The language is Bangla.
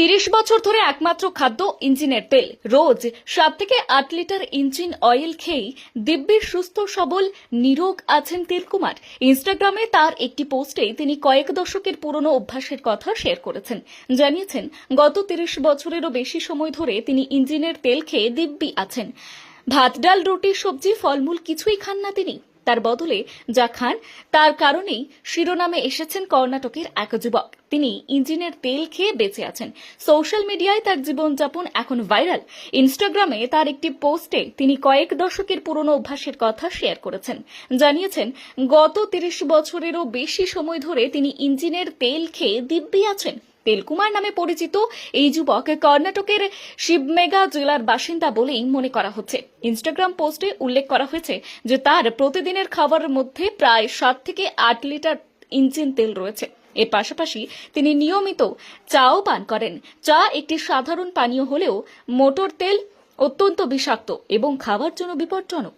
তিরিশ বছর ধরে একমাত্র খাদ্য ইঞ্জিনের তেল। রোজ সাত থেকে আট লিটার ইঞ্জিন অয়েল খেয়েই দিব্যি, সুস্থ, সবল, নিরোগ আছেন তিলকুমার। ইনস্টাগ্রামে তার একটি পোস্টে তিনি কয়েক দশকের পুরনো অভ্যাসের কথা শেয়ার করেছেন। জানিয়েছেন, গত তিরিশ বছরেরও বেশি সময় ধরে তিনি ইঞ্জিনের তেল খেয়ে দিব্যি আছেন। ভাত, ডাল, রুটি, সবজি, ফলমূল কিছুই খান না তিনি। তার বদলে যা খান, তার কারণেই শিরোনামে এসেছেন কর্ণাটকের এক যুবক। তিনি ইঞ্জিনের তেল খেয়ে বেঁচে আছেন। সোশ্যাল মিডিয়ায় তার জীবনযাপন এখন ভাইরাল। ইনস্টাগ্রামে তার একটি পোস্টে তিনি কয়েক দশকের পুরনো অভ্যাসের কথা শেয়ার করেছেন। জানিয়েছেন, গত তিরিশ বছরেরও বেশি সময় ধরে তিনি ইঞ্জিনের তেল খেয়ে দিব্যি আছেন। তেলকুমার নামে পরিচিত এই যুবক কর্ণাটকের শিবমেগা জেলার বাসিন্দা বলেই মনে করা হচ্ছে। ইনস্টাগ্রাম পোস্টে উল্লেখ করা হয়েছে যে তার প্রতিদিনের খাবারের মধ্যে প্রায় সাত থেকে আট লিটার ইঞ্জিন তেল রয়েছে। এর পাশাপাশি তিনি নিয়মিত চাও পান করেন। চা একটি সাধারণ পানীয় হলেও মোটর তেল অত্যন্ত বিষাক্ত এবং খাবার জন্য বিপজ্জনক।